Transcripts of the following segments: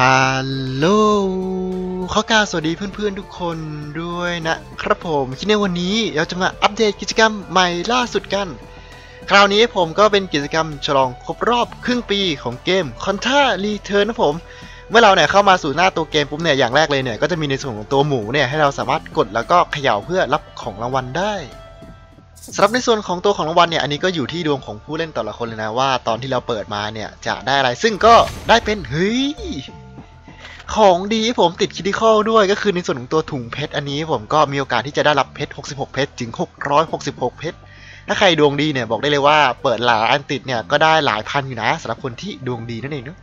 ฮัลโหลข้อกล่าวสวัสดีเพื่อนๆทุกคนด้วยนะครับผมที่ในวันนี้เราจะมาอัปเดตกิจกรรมใหม่ล่าสุดกัน คราวนี้ผมก็เป็นกิจกรรมฉลองครบรอบครึ่งปีของเกม c o n t a Return นะผม เมื่อเราเนี่ยเข้ามาสู่หน้าตัวเกมปุ๊บเนี่ยอย่างแรกเลยเนี่ยก็จะมีในส่วนของตัวหมูเนี่ยให้เราสามารถกดแล้วก็เขย่าเพื่อรับของรางวัลได้สำหรับในส่วนของตัวของรางวัลเนี่ยอันนี้ก็อยู่ที่ดวงของผู้เล่นแต่ละคนเลยนะว่า ตอนที่เราเปิดมาเนี่ยจะได้อะไรซึ่งก็ได้เป็นเฮ้ย ของดีผมติดคิดิคอลด้วยก็คือในส่วนของตัวถุงเพชรอันนี้ผมก็มีโอกาสที่จะได้รับเพชร 66 เพชรถึง 666 เพชร ถ้าใครดวงดีเนี่ยบอกได้เลยว่าเปิดหลายอันติดเนี่ยก็ได้หลายพันอยู่นะสำหรับคนที่ดวงดีนั่นเองเนาะ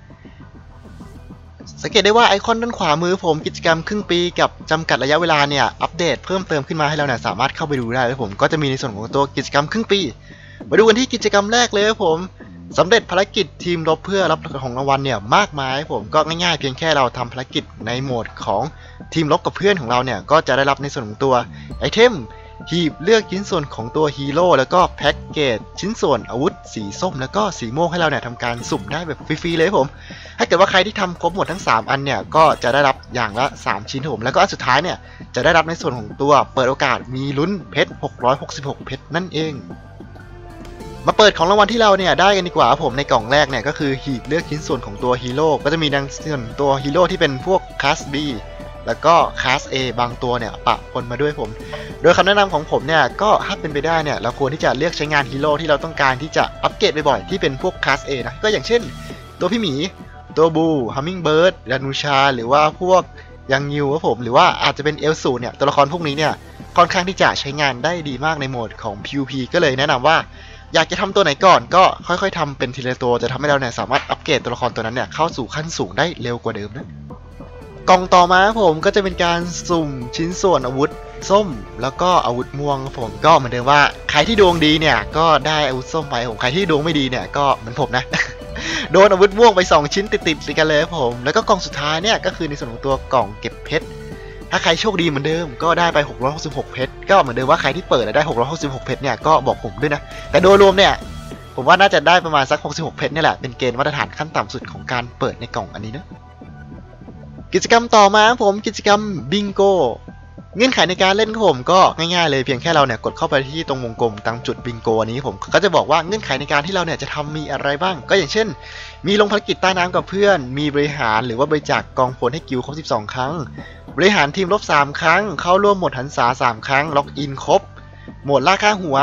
สังเกตได้ว่าไอคอนด้านขวามือผมกิจกรรมครึ่งปีกับจำกัดระยะเวลาเนี่ยอัปเดตเพิ่มเติมขึ้นมาให้เราเนี่ยสามารถเข้าไปดูได้แล้วผมก็จะมีในส่วนของตัวกิจกรรมครึ่งปี มาดูกันที่กิจกรรมแรกเลยครับผม สำเร็จภารกิจทีมรบเพื่อรับของรางวัลเนี่ยมากมายผมก็ง่ายๆ เพียงแค่เราทำภารกิจในโหมดของทีมรบกับเพื่อนของเราเนี่ยก็จะได้รับในส่วนของตัวไอเทมหีบเลือกชิ้นส่วนของตัวฮีโร่แล้วก็แพ็กเกจชิ้นส่วนอาวุธสีส้ม แล้วก็สีม่วงให้เราเนี่ยทำการสุ่มได้แบบฟรีๆเลยผม ถ้าเกิดว่าใครที่ทำครบหมดทั้ง 3 อันเนี่ยก็จะได้รับอย่างละ 3 ชิ้นผม แล้วก็อันสุดท้ายเนี่ยจะได้รับในส่วนของตัวเปิดโอกาสมีลุ้นเพชร 666 เพชรนั่นเอง มาเปิดของรางวัลที่เราเนี่ยได้กันดีกว่าผมในกล่องแรกเนี่ยก็คือหีบเลือกชิ้นส่วนของตัวฮีโร่ก็จะมีดังส่วนตัวฮีโร่ที่เป็นพวกคลาส B แล้วก็คลาส A บางตัวเนี่ยปะปนมาด้วยผม โดยคำแนะนำของผมเนี่ยก็ถ้าเป็นไปได้เนี่ยเราควรที่จะเลือกใช้งานฮีโร่ที่เราต้องการที่จะอัปเกรดบ่อยๆที่เป็นพวกคลาส A นะก็อย่างเช่น ตัวพี่หมีตัวบูฮัมมิงเบิร์ดดานูชา หรือว่าพวกยังยิวครับผมหรือว่าอาจจะเป็นเอลสูเนี่ยตัวละครพวกนี้เนี่ยค่อนข้างที่จะใช้งานได้ดีมากในโหมดของ PVP ก็เลยแนะนำว่า อยากจะทำตัวไหนก่อนก็ค่อยๆทำเป็นทีละตัวจะทำให้เราเนี่ยสามารถอัปเกรดตัวละครตัวนั้นเนี่ยเข้าสู่ขั้นสูงได้เร็วกว่าเดิมนะกล่องต่อมาผมก็จะเป็นการสุ่มชิ้นส่วนอาวุธส้ม แล้วก็อาวุธม่วงผมก็เหมือนเดิมว่าใครที่ดวงดีเนี่ยก็ได้อาวุธส้มไปผมใครที่ดวงไม่ดีเนี่ยก็เหมือนผมนะโดนอาวุธม่วงไป 2 ชิ้นติดๆกันเลยผม แล้วก็กล่องสุดท้ายเนี่ยก็คือในส่วนของตัวกล่องเก็บเพชร ถ้าใครโชคดีเหมือนเดิมก็ได้ไป 666 เพชร ก็เหมือนเดิมว่าใครที่เปิดแล้วได้ 666 เพชรเนี่ยก็บอกผมด้วยนะ แต่โดยรวมเนี่ยผมว่าน่าจะได้ประมาณสัก 66 เพชรนี่แหละ เป็นเกณฑ์มาตรฐานขั้นต่ำสุดของการเปิดในกล่องอันนี้นะ กิจกรรมต่อมาผมกิจกรรมบิงโก เงื่อนไขในการเล่นของผมก็ง่ายๆเลยเพียงแค่เราเนี่ยกดเข้าไปที่ตรงวงกลมตรงจุดบิงโกนี้ผมก็จะบอกว่าเงื่อนไขในการที่เราเนี่ยจะทำมีอะไรบ้าง ก็อย่างเช่น มีลงภารกิจใต้น้ำกับเพื่อน มีบริหารหรือว่าบริจาคกองพลให้กิลครบ 12 ครั้ง บริหารทีมลบ 3 ครั้ง เข้าร่วมหมดหันษา3 ครั้ง ล็อกอินครบ โหมดล่าค่าหัว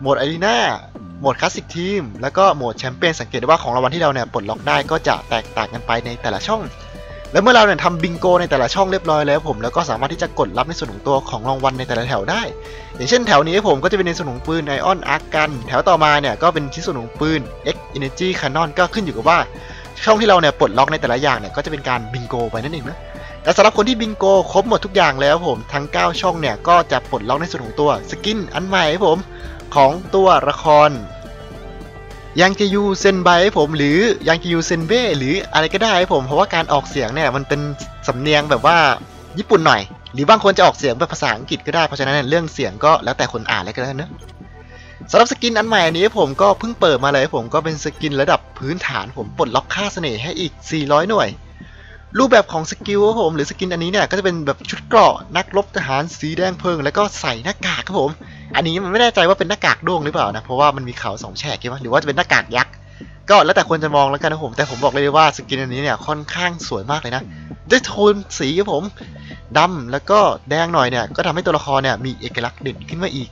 โหมดอารีนาโหมดคลาสสิกทีมแล้วก็โหมดแชมเปี้ยนสังเกตได้ว่าของรางวัลที่เราเนี่ยปลดล็อกได้ก็จะแตกต่างกันไปในแต่ละช่อง แล้วเมื่อเราเนี่ยทำบิงโกในแต่ละช่องเรียบร้อยแล้วผมแล้วก็สามารถที่จะกดรับในส่วนของตัวของรางวัลในแต่ละแถวได้ อย่างเช่นแถวนี้ผมก็จะเป็นในส่วนของปืนไอออนอาร์กัน แถวต่อมาเนี่ยก็เป็นชิ้นส่วนของปืน X Energy Cannon ก็ขึ้นอยู่กับว่าช่องที่เราเนี่ยปลดล็อกในแต่ละอย่างเนี่ยก็จะเป็นการบิงโกไปนั่นเองนะแต่สำหรับคนที่บิงโกครบหมดทุกอย่างแล้วผมทั้ง 9 ช่องเนี่ยก็จะปลดล็อกในส่วนของตัวสกินอันใหม่ให้ผมของตัวละคร ยังจะยูเซนไบให้ผม หรือยังจะยูเซนเบ้หรืออะไรก็ได้ให้ผม เพราะว่าการออกเสียงเนี่ยมันเป็นสำเนียงแบบว่าญี่ปุ่นหน่อย หรือบางคนจะออกเสียงแบบภาษาอังกฤษก็ได้เพราะฉะนั้นเรื่องเสียงก็แล้วแต่คนอ่านแล้วกันนะสำหรับสกินอันใหม่อันนี้ผมก็เพิ่งเปิดมาเลยผมก็เป็นสกินระดับพื้นฐานผมปลดล็อกค่าเสน่ห์ให้อีก 400 หน่วย รูปแบบของสกิลครับผมหรือสกินอันนี้เนี่ยก็จะเป็นแบบชุดเกราะนักรบทหารสีแดงเพลิง แล้วก็ใส่หน้ากากครับผม อันนี้มันไม่แน่ใจว่าเป็นหน้ากากด้วงหรือเปล่านะ เพราะว่ามันมีเขาสองแฉกใช่ไหมหรือว่าจะเป็นหน้ากากยักษ์ ก็แล้วแต่คนจะมองแล้วกันนะผม แต่ผมบอกเลยว่าสกินอันนี้เนี่ยค่อนข้างสวยมากเลยนะ ด้วยโทนสีครับผมดำแล้วก็แดงหน่อยเนี่ย ก็ทำให้ตัวละครเนี่ยมีเอกลักษณ์เด่นขึ้นมาอีก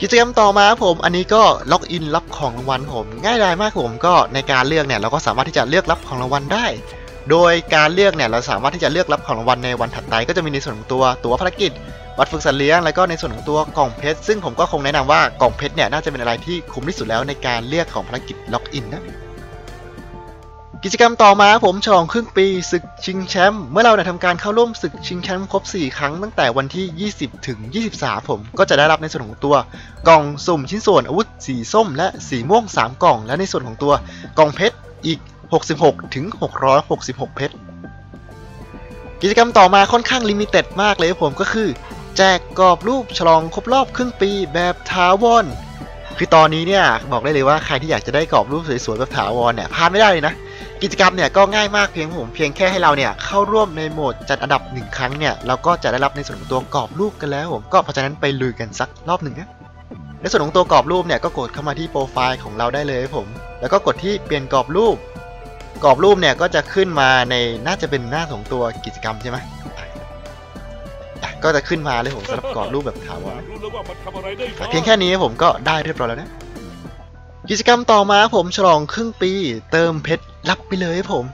กิจกรรมต่อมาผม อันนี้ก็ล็อกอินรับของรางวัลผม ง่ายดายมากผม ก็ในการเลือกเนี่ยเราก็สามารถที่จะเลือกรับของรางวัลได้โดยการเลือกเนี่ยเราสามารถที่จะเลือกรับของรางวัลในวันถัดไปก็จะมีในส่วนของตัวตัวภารกิจ บัตรฝึกสัตว์เลี้ยงแล้วก็ในส่วนของตัวกล่องเพชรซึ่งผมก็คงแนะนำว่ากล่องเพชรเนี่ยน่าจะเป็นอะไรที่คุ้มที่สุดแล้วในการเลือกของภารกิจล็อกอินนะกิจกรรมต่อมาผมฉลองครึ่งปีศึกชิงแชมป์เมื่อเราเนี่ยทำการเข้าร่วมศึกชิงแชมป์ครบ 4 ครั้งตั้งแต่วันที่ 20 ถึง 23 ผมก็จะได้รับในส่วนของตัวกล่องสุ่มชิ้นส่วนอาวุธสีส้ม และสีม่วง 3 กล่อง และในส่วนของตัวกล่องเพชรอีก 66 ถึง 666 เพชรกิจกรรมต่อมาค่อนข้างลิมิเต็ดมากเลยผมก็คือ แจกกรอบรูปฉลองครบรอบครึ่งปีแบบถาวรคือตอนนี้เนี่ยบอกได้เลยว่าใครที่อยากจะได้กรอบรูปสวยๆแบบถาวรเนี่ยพลาดไม่ได้เลยนะ กิจกรรมเนี่ยก็ง่ายมากเพียงผมเพียงแค่ให้เราเนี่ยเข้าร่วมในโหมดจัดอันดับหนึ่งครั้งเนี่ยเราก็จะได้รับในส่วนของตัวกรอบรูปกันแล้วผมก็เพราะฉะนั้นไปลุยกันสักรอบหนึ่งนะในส่วนของตัวกรอบรูปเนี่ยก็กดเข้ามาที่โปรไฟล์ของเราได้เลยผม แล้วก็กดที่เปลี่ยนกรอบรูป กรอบรูปเนี่ยก็จะขึ้นมาในน่าจะเป็นหน้าของตัวกิจกรรมใช่ไหม ก็จะขึ้นมาเลยผมสำหรับกรอบรูปแบบถาวรรู้แล้วว่ามันทำอะไรได้บ้างเพียงแค่นี้ผมก็ได้เรียบร้อยแล้วนะ กิจกรรมต่อมาผมฉลองครึ่งปี เติมเพชรรับไปเลยผม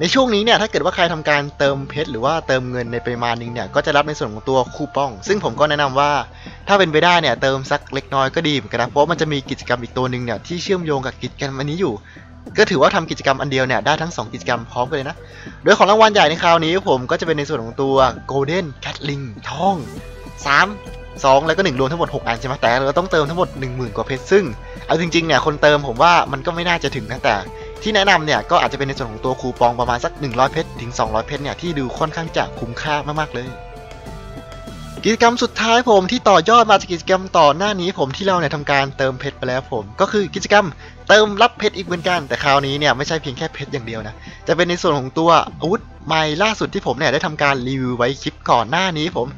ในช่วงนี้เนี่ยถ้าเกิดว่าใครทำการเติมเพชรหรือว่าเติมเงินในปริมาณหนึงเนี่ยก็จะรับในส่วนของตัวคูปอง ซึ่งผมก็แนะนำว่าถ้าเป็นไปได้เนี่ยเติมสักเล็กน้อยก็ดีเหมือนกันนะเพราะว่ามันจะมีกิจกรรมอีกตัวหนึ่งเนี่ยที่เชื่อมโยงกับกิจกรรมอันนี้อยู่ ก็ถือว่าทำกิจกรรมอันเดียวเนี่ยได้ทั้งสองกิจกรรมพร้อมกันเลยนะ โดยของรางวัลใหญ่ในคราวนี้ผมก็จะเป็นในส่วนของตัว Golden Catling ทอง 3 2 แล้วก็ 1 รวมทั้งหมด 6 อันใช่ไหมแต่เราต้องเติมทั้งหมด 10,000 กว่าเพชรซึ่งเอาจริงๆเนี่ยคนเติมผมว่ามันก็ไม่น่าจะถึงนะแต่ที่แนะนำเนี่ยก็อาจจะเป็นในส่วนของตัวคูปองประมาณสัก 100 เพชรถึง 200 เพชรเนี่ยที่ดูค่อนข้างจะคุ้มค่ามากๆเลย กิจกรรมสุดท้ายผมที่ต่อยอดมาจากกิจกรรมต่อหน้านี้ผมที่เราเนี่ยทำการเติมเพชรไปแล้วผม ก็คือกิจกรรมเติมรับเพชรอีกเหมือนกัน แต่คราวนี้เนี่ยไม่ใช่เพียงแค่เพชรอย่างเดียวนะจะเป็นในส่วนของตัวอาวุธใหม่ล่าสุดที่ผมเนี่ยได้ทำการรีวิวไว้คลิปก่อนหน้านี้ผม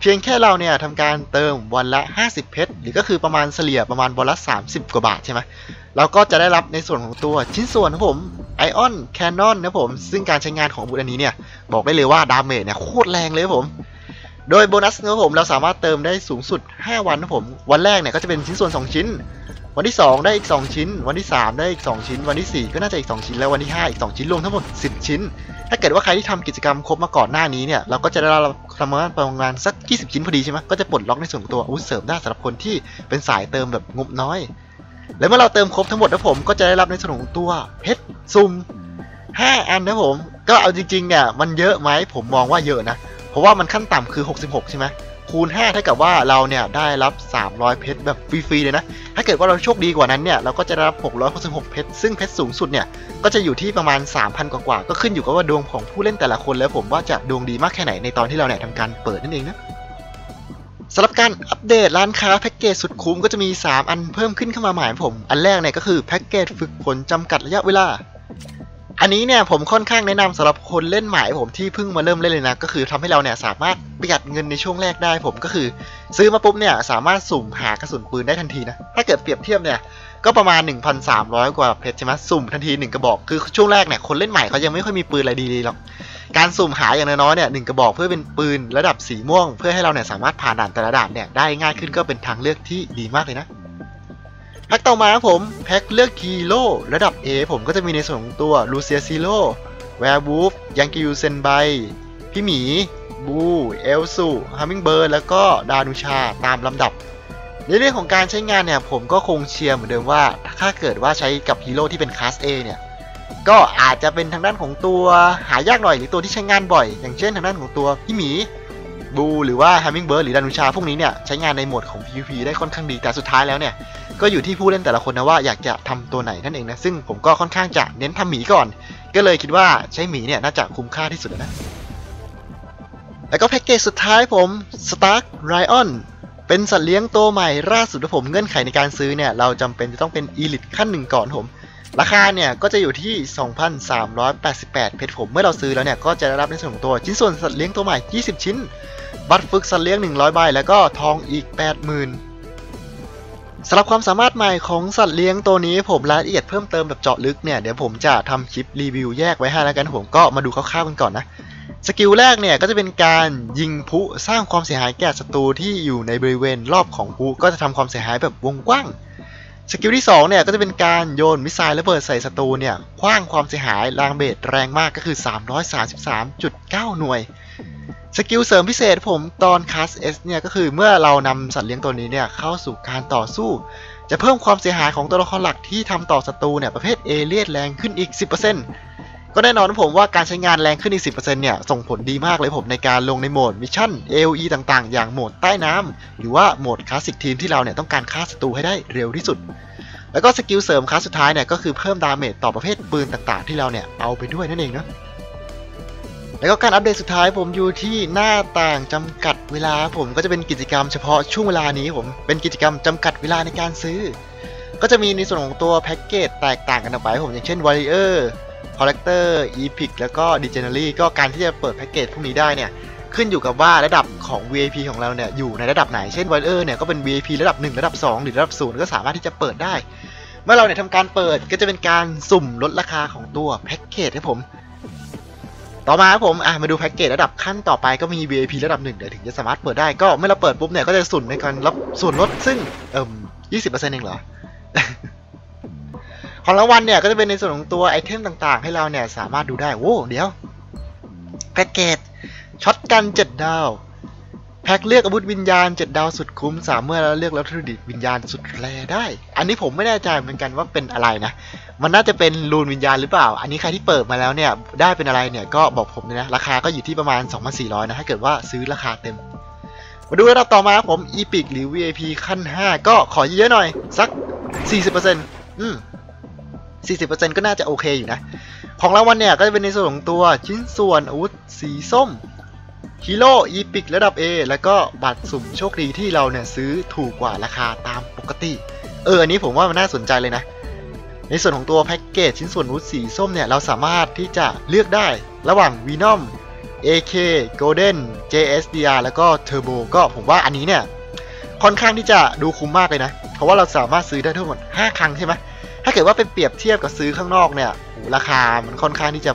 เพียงแค่เราเนี่ยทำการเติมวันละ 50 เพชรหรือก็คือประมาณเฉลี่ยประมาณวันละ 30 กว่าบาทใช่ไหมเราก็จะได้รับในส่วนของตัวชิ้นส่วนผมไอออนแคนนอนนะผมซึ่งการใช้งานของอาวุธอันนี้เนี่ยบอกได้เลยว่าดาเมจเนี่ยโคตรแรงเลยผม โดยโบนัสนะครับผมเราสามารถเติมได้สูงสุด 5 วันนะผม วันแรกเนี่ยก็จะเป็นชิ้นส่วน 2 ชิ้น วันที่ 2 ได้อีก 2 ชิ้น วันที่ 3 ได้อีก 2 ชิ้น วันที่ 4 ก็น่าจะอีก 2 ชิ้น แล้ววันที่ 5 อีก 2 ชิ้นรวมทั้งหมด 10 ชิ้น ถ้าเกิดว่าใครที่ทำกิจกรรมครบมาก่อนหน้านี้เนี่ยเราก็จะได้รับทำงานประมาณสัก 20 ชิ้นพอดีใช่ไหมก็จะปลดล็อกในส่วนของตัวอาวุธเสริมได้สำหรับคนที่เป็นสายเติมแบบงบน้อย แล้วเมื่อเราเติมครบทั้งหมดนะผมก็จะได้รับในส่วนของตัวเพชรซุ่ม5อันนะผม ก็เอาจริงๆเนี่ยมันเยอะไหมผมมองว่าเยอะนะ เพราะว่ามันขั้นต่ำคือ 66 ใช่ไหมคูณ 5 เท่ากับว่าเราเนี่ยได้รับ 300 เพชรแบบฟรีๆเลยนะ ถ้าเกิดว่าเราโชคดีกว่านั้นเนี่ยเราก็จะได้รับ 666 เพชร ซึ่งเพชรสูงสุดเนี่ยก็จะอยู่ที่ประมาณ 3,000 กว่าๆ ก็ขึ้นอยู่กับว่าดวงของผู้เล่นแต่ละคนแล้วผมว่าจะดวงดีมากแค่ไหนในตอนที่เราเนี่ยทำการเปิดนั่นเองนะสำหรับการอัปเดตร้านค้าแพ็กเกจสุดคุ้มก็จะมี 3 อันเพิ่มขึ้นเข้ามาใหม่ผม อันแรกเนี่ยก็คือแพ็กเกจฝึกฝนจำกัดระยะเวลา อันนี้เนี่ยผมค่อนข้างแนะนำสำหรับคนเล่นใหม่ผมที่เพิ่งมาเริ่มเล่นเลยนะก็คือทำให้เราเนี่ยสามารถประหยัดเงินในช่วงแรกได้ผมก็คือ ซื้อมาปุ๊บเนี่ยสามารถสุ่มหากระสุนปืนได้ทันทีนะถ้าเกิดเปรียบเทียบเนี่ยก็ประมาณ 1,300 กว่าเพชรใช่ไหมสุ่มทันที 1 กระบอก คือช่วงแรกเนี่ยคนเล่นใหม่เขายังไม่ค่อยมีปืนอะไรดีๆหรอก การสุ่มหาอย่างน้อยๆเนี่ยหนึ่งกระบอกเพื่อเป็นปืนระดับสีม่วง เพื่อให้เราเนี่ยสามารถผ่านด่านแต่ละด่านเนี่ยได้ง่ายขึ้นก็เป็นทางเลือกที่ดีมากเลยนะ แพ็คต่อมาครับผมแพ็คเลือกฮีโร่ระดับ A ผมก็จะมีในส่วนของตัวลูเซียซิโร่แวร์วูฟยังกิยูเซนไบพี่หมีบูเอลซูฮัมมิงเบิร์ดแล้วก็ดานุชาตามลำดับ ในเรื่องของการใช้งานเนี่ยผมก็คงเชียร์เหมือนเดิมว่า ถ้าเกิดว่าใช้กับฮีโร่ที่เป็นคลาส A เนี่ยก็อาจจะเป็นทางด้านของตัวหายากหน่อยหรือตัวที่ใช้งานบ่อย อย่างเช่นทางด้านของตัวพี่หมีบูหรือว่า Hummingbird หรือดานุชาพวกนี้เนี่ยใช้งานในโหมดของ PVP ได้ค่อนข้างดีแต่สุดท้ายแล้วเนี่ย ก็อยู่ที่ผู้เล่นแต่ละคนนะว่าอยากจะทำตัวไหนนั่นเองนะซึ่งผมก็ค่อนข้างจะเน้นทำหมีก่อน ก็เลยคิดว่าใช้หมีเนี่ยน่าจะคุ้มค่าที่สุดนะแล้วก็แพ็กเกจสุดท้ายผม Stark Ryan เป็นสัตว์เลี้ยงตัวใหม่ล่าสุดที่ผมเงื่อนไขในการซื้อเนี่ยเราจำเป็นจะต้องเป็นอีลิทขั้นหนึ่งก่อนผมราคาเนี่ยก็จะอยู่ที่ 2,388 เพชรผม เมื่อเราซื้อแล้วเนี่ยก็จะได้รับในส่วนของตัวชิ้นส่วนสัตว์เลี้ยงตัวใหม่ 20 ชิ้น บัตรฝึกสัตว์เลี้ยง 100 ใบ แล้วก็ทองอีก 80,000 สำหรับความสามารถใหม่ของสัตว์เลี้ยงตัวนี้ผมรายละเอียดเพิ่มเติมแบบเจาะลึกเนี่ยเดี๋ยวผมจะทำคลิปรีวิวแยกไว้ให้แล้วกันผมก็มาดูคร่าวๆกันก่อนนะสกิลแรกเนี่ยก็จะเป็นการยิงพลุสร้างความเสียหายแก่ศัตรูที่อยู่ในบริเวณรอบของพลุก็จะทำความเสียหายแบบวงกว้างสกิลที่2เนี่ยก็จะเป็นการโยนมิสไซล์ระเบิดใส่ศัตรูเนี่ยคว้างความเสียหายแรงเบสแรงมากก็คือ 333.9 หน่วย สกิลเสริมพิเศษผมตอนคัสเอสเนี่ยก็คือเมื่อเรานำสัตว์เลี้ยงตัวนี้เนี่ยเข้าสู่การต่อสู้ จะเพิ่มความเสียหายของตัวละครหลักที่ทำต่อศัตรูเนี่ยประเภทเอเลียนแรงขึ้นอีก 10%ก็แน่นอนผมว่าการใช้งานแรงขึ้นอีก 10%เนี่ยส่งผลดีมากเลยผมในการลงในโหมดมิชชั่น AOE ต่างๆ อย่างโหมดใต้น้ำหรือว่าโหมดคลาสสิกทีมที่เราเนี่ยต้องการฆ่าศัตรูให้ได้เร็วที่สุดแล้วก็สกิลเสริมคลาสสุดท้ายเนี่ยก็คือเพิ่มดาเมจต่อประเภทปืนต่างๆ ที่เราเนี่ยเอาไปด้วยนั่นเองเนาะ แล้วก็การอัปเดตสุดท้ายผมอยู่ที่หน้าต่างจำกัดเวลาผมก็จะเป็นกิจกรรมเฉพาะช่วงเวลานี้ผมเป็นกิจกรรมจำกัดเวลาในการซื้อ ก็จะมีในส่วนของตัวแพ็กเกจแตกต่างกันออกไปผมอย่างเช่น Warrior Collector Epic แล้วก็ Legendary ก็การที่จะเปิดแพ็กเกจพวกนี้ได้เนี่ยขึ้นอยู่กับว่าระดับของ VIP ของเราเนี่ยอยู่ในระดับไหน เช่น Warrior เนี่ยก็เป็น VIP ระดับ 1 ระดับ 2 หรือระดับ 0 ก็สามารถที่จะเปิดได้ เมื่อเราเนี่ยทำการเปิดก็จะเป็นการสุ่มลดราคาของตัวแพ็กเกจครับผม ต่อมาครับผมอะมาดูแพ็กเกจระดับขั้นต่อไปก็มี VIP ระดับหนึ่งเดี๋ยวถึงจะสามารถเปิดได้ก็เมื่อเราเปิดปุ๊บเนี่ยก็จะส่วนในการรับส่วนลดซึ่งเอ่ม20%เองเหรอของรางวัลเนี่ยก็จะเป็นในส่วนของตัวไอเทมต่างๆ ให้เราเนี่ยสามารถดูได้โอ้เดี๋ยวแพ็กเกจช็อตกัน7ดาว แพ็กเลือกอาวุธวิญญาณ 7 ดาวสุดคุ้ม สามารถเลือกวัตถุดิบวิญญาณสุดแรได้ อันนี้ผมไม่แน่ใจเหมือนกันว่าเป็นอะไรนะ มันน่าจะเป็นรูนวิญญาณหรือเปล่า อันนี้ใครที่เปิดมาแล้วเนี่ยได้เป็นอะไรเนี่ยก็บอกผมเลยนะ ราคาก็อยู่ที่ประมาณ 2,400 นะ ถ้าเกิดว่าซื้อราคาเต็ม มาดูระดับต่อมาครับผม Epic หรือ VIP ขั้น 5 ก็ขอเยอะหน่อย สัก 40%อืม40%ก็น่าจะโอเคอยู่นะ ของรางวัลเนี่ยก็จะเป็นในส่วนของตัวชิ้นส่วนอาวุธสีส้ม ฮีโร่อีพิกระดับ A แล้วก็บัตรสุ่มโชคดีที่เราเนี่ยซื้อถูกกว่าราคาตามปกติ เอออันนี้ผมว่ามันน่าสนใจเลยนะ ในส่วนของตัวแพ็กเกจชิ้นส่วนวุธสีส้มเนี่ยเราสามารถที่จะเลือกได้ระหว่าง Venom AK Golden JSDR แล้วก็ Turbo ก็ผมว่าอันนี้เนี่ยค่อนข้างที่จะดูคุ้มมากเลยนะ เพราะว่าเราสามารถซื้อได้ทั้งหมด 5 ครั้งใช่ไหมถ้าเกิดว่าเป็นเปรียบเทียบกับซื้อข้างนอกเนี่ยราคามันค่อนข้างที่จะ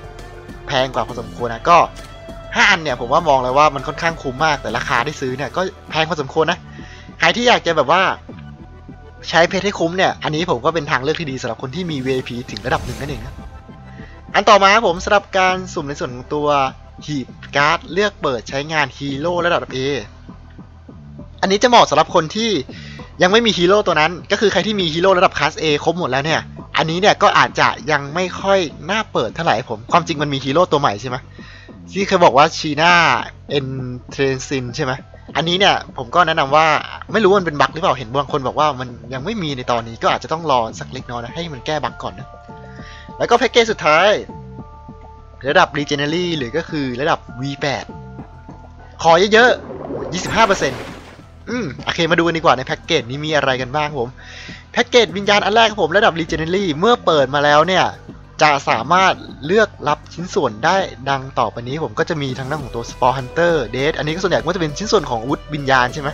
แพงกว่าพอสมควรนะก็ 5อันเนี่ยผมว่ามองเลยว่ามันค่อนข้างคุ้มมากแต่ราคาที่ซื้อเนี่ยก็แพงพอสมควรนะใครที่อยากจะแบบว่าใช้เพชรให้คุ้มเนี่ย อันนี้ผมก็เป็นทางเลือกที่ดีสำหรับคนที่มี VIP ถึงระดับหนึ่งนั่นเองนะอันต่อมาผมสำหรับการสุ่มในส่วนของตัวหีบการ์ดเลือกเปิดใช้งานฮีโร่ระดับ A อันนี้จะเหมาะสำหรับคนที่ยังไม่มีฮีโร่ตัวนั้น ก็คือใครที่มีฮีโร่ระดับคลาส A ครบหมดแล้วเนี่ย อันนี้เนี่ยก็อาจจะยังไม่ค่อยน่าเปิดเท่าไหร่ผม ความจริงมันมีฮีโร่ตัวใหม่ใช่ไหม ที่เคยบอกว่าชีน่าเอ็นเทรนซินใช่ไหมอันนี้เนี่ยผมก็แนะนำว่าไม่รู้มันเป็นบั๊กหรือเปล่าเห็นบางคนบอกว่ามันยังไม่มีในตอนนี้ก็อาจจะต้องรอสักเล็กน้อยนะให้มันแก้บั๊กก่อนนะแล้วก็แพ็กเกจสุดท้าย ระดับ Legendary หรือก็คือระดับ V8 ขอเยอะๆ 25%อืมโอเคมาดูกันดีกว่าในแพ็กเกจนี้มีอะไรกันบ้างผมแพ็กเกจวิญญาณอันแรกครับผมระดับ Legendary เมื่อเปิดมาแล้วเนี่ย จะสามารถเลือกรับชิ้นส่วนได้ดังต่อไปนี้ผมก็จะมีทางด้านของตัว Spore Hunter d e a d อันนี้ก็ส่วนใหญ่ก็จะเป็นชิ้นส่วนของอาวุธวิญญาณใช่ไหม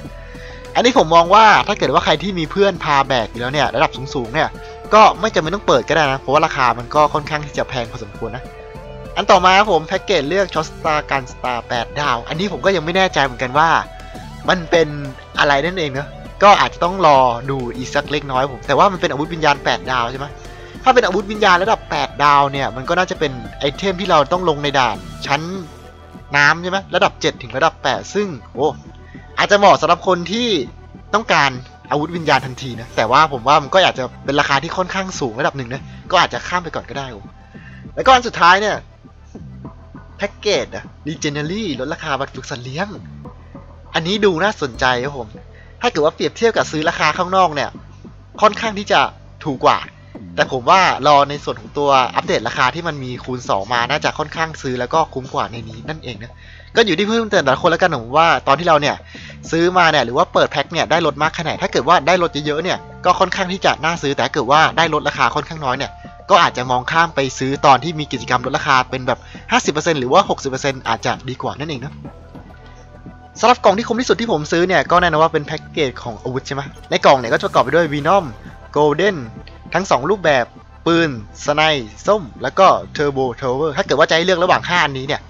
อันนี้ผมมองว่าถ้าเกิดว่าใครที่มีเพื่อนพาแบกอยู่แล้วเนี่ยระดับสูงๆเนี่ยก็ไม่จำเป็นต้องเปิดก็ได้นะ เพราะว่าราคามันก็ค่อนข้างที่จะแพงพอสมควรนะ อันต่อมาครับผมแพ็กเกจเลือกช็อตสตาร์การสตาร์8ดาว อันนี้ผมก็ยังไม่แน่ใจเหมือนกันว่า มันเป็นอะไรนั่นเองเนาะก็อาจจะต้องรอดูอีกสักเล็กน้อยผม แต่ว่ามันเป็นอาวุธวิญญาณ 8 ดาวใช่ไหม ถ้าเป็นอาวุธวิญญาณระดับ 8 ดาวเนี่ย มันก็น่าจะเป็นไอเทมที่เราต้องลงในด่านชั้นน้ำใช่ไหมระดับ 7 ถึงระดับ 8 ซึ่งโอ้อาจจะเหมาะสำหรับคนที่ต้องการอาวุธวิญญาณทันทีนะ แต่ว่าผมว่ามันก็อาจจะเป็นราคาที่ค่อนข้างสูงระดับหนึ่งนะ ก็อาจจะข้ามไปก่อนก็ได้ผมแล้วก็อันสุดท้ายเนี่ยแพ็กเกจอะ Legendary ลดราคาบัตรฝึกสัตว์เลี้ยง อันนี้ดูน่าสนใจครับผม ถ้าเกิดว่าเปรียบเทียบกับซื้อราคาข้างนอกเนี่ย ค่อนข้างที่จะถูกกว่า แต่ผมว่ารอในส่วนของตัวอัปเดตราคาที่มันมีคูณ 2 มาน่าจะค่อนข้างซื้อแล้วก็คุ้มกว่าในนี้นั่นเองนะก็อยู่ที่เพิ่มเติมแต่ละคนแล้วกันผมว่าตอนที่เราเนี่ยซื้อมาเนี่ยหรือว่าเปิดแพ็คเนี่ยได้ลดมากแค่ไหนถ้าเกิดว่าได้ลดเยอะๆเนี่ยก็ค่อนข้างที่จะน่าซื้อแต่ถ้าเกิดว่าได้ลดราคาค่อนข้างน้อยเนี่ยก็อาจจะมองข้ามไปซื้อตอนที่มีกิจกรรมลดราคาเป็นแบบ 50%หรือว่า 60%อาจจะดีกว่านั่นเองนะสำหรับกล่องที่คุ้มที่สุดที่ผมซื้อเนี่ยก็แน่นอนว่าเป็นแพ็กเกจของอาวุธใช่ไหมในกล่องเนี่ยก็จะประกอบไปด้วย Venom Golden ทั้ง 2 รูปแบบปืนสไนส้ม แล้วก็ Turbo Tower ถ้าเกิดว่าจะให้เลือกระหว่าง 5 อันนี้เนี่ย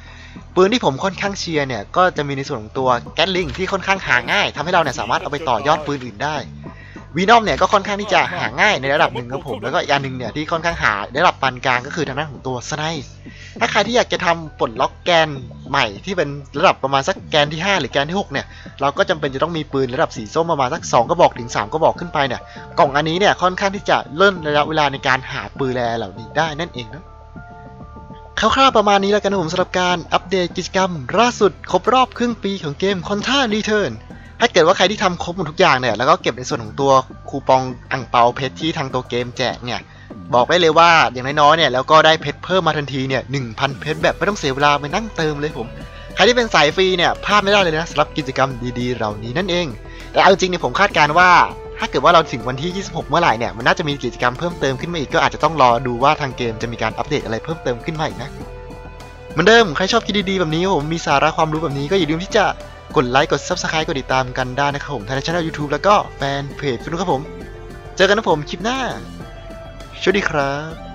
ปืนที่ผมค่อนข้างเชียร์เนี่ย ก็จะมีในส่วนของตัวแกตลิงที่ค่อนข้างหาง่ายทำให้เราเนี่ยสามารถเอาไปต่อยอดปืนอื่นได้วีนอมเนี่ยก็ค่อนข้างที่จะหาง่ายในระดับหนึ่งครับผมแล้วก็อีกอันหนึ่งเนี่ยที่ค่อนข้างหาในระดับปานกลางก็คือทางด้านของตัวสไนถ้าใครที่อยากจะทำปลดล็อกแกน ใหม่ที่เป็นระดับประมาณสักแกนที่ 5 หรือแกนที่ 6 เนี่ย เราก็จำเป็นจะต้องมีปืนระดับสีส้มประมาณสัก 2 กระบอกถึง 3 กระบอกขึ้นไปเนี่ย กล่องอันนี้เนี่ยค่อนข้างที่จะเลื่อนระยะเวลาในการหาปืนแลเหล่านี้ได้นั่นเองนะคร่าวๆประมาณนี้แล้วกันผมสำหรับการอัปเดตกิจกรรมล่าสุดครบรอบครึ่งปีของเกม c o n t a Return ถ้าเกิดว่าใครที่ทำครบหมดทุกอย่างเนี่ยแล้วก็เก็บในส่วนของตัวคูปองอ่งเปาเพชรที่ทางตัวเกมแจกเนี่ย บอกได้เลยว่าอย่างน้อยๆเนี่ยแล้วก็ได้เพชรเพิ่มมาทันทีเนี่ยหนึ่งพันเพชรแบบไม่ต้องเสียเวลาไปนั่งเติมเลยผมใครที่เป็นสายฟรีเนี่ยพลาดไม่ได้เลยนะสำหรับกิจกรรมดีๆ เหล่านี้นั่นเอง แต่เอาจริงเนี่ยผมคาดการณ์ว่า ถ้าเกิดว่าเราถึงวันที่ 26 เมื่อไหร่เนี่ยมันน่าจะมีกิจกรรมเพิ่มเติมขึ้นมาอีกก็อาจจะต้องรอดูว่าทางเกมจะมีการอัปเดตอะไรเพิ่มเติมขึ้นมาอีกนะเหมือนเดิมใครชอบคลิปดีๆแบบนี้ผมมีสาระความรู้แบบนี้ก็อย่าลืมที่จะกดไลค์กด Subscribe กดติดตามกันได้นะครับผมทางช่อง YouTube แล้วก็แฟนเพจฟินุครับผม เจอกันนะผมคลิปหน้า สวัสดีครับ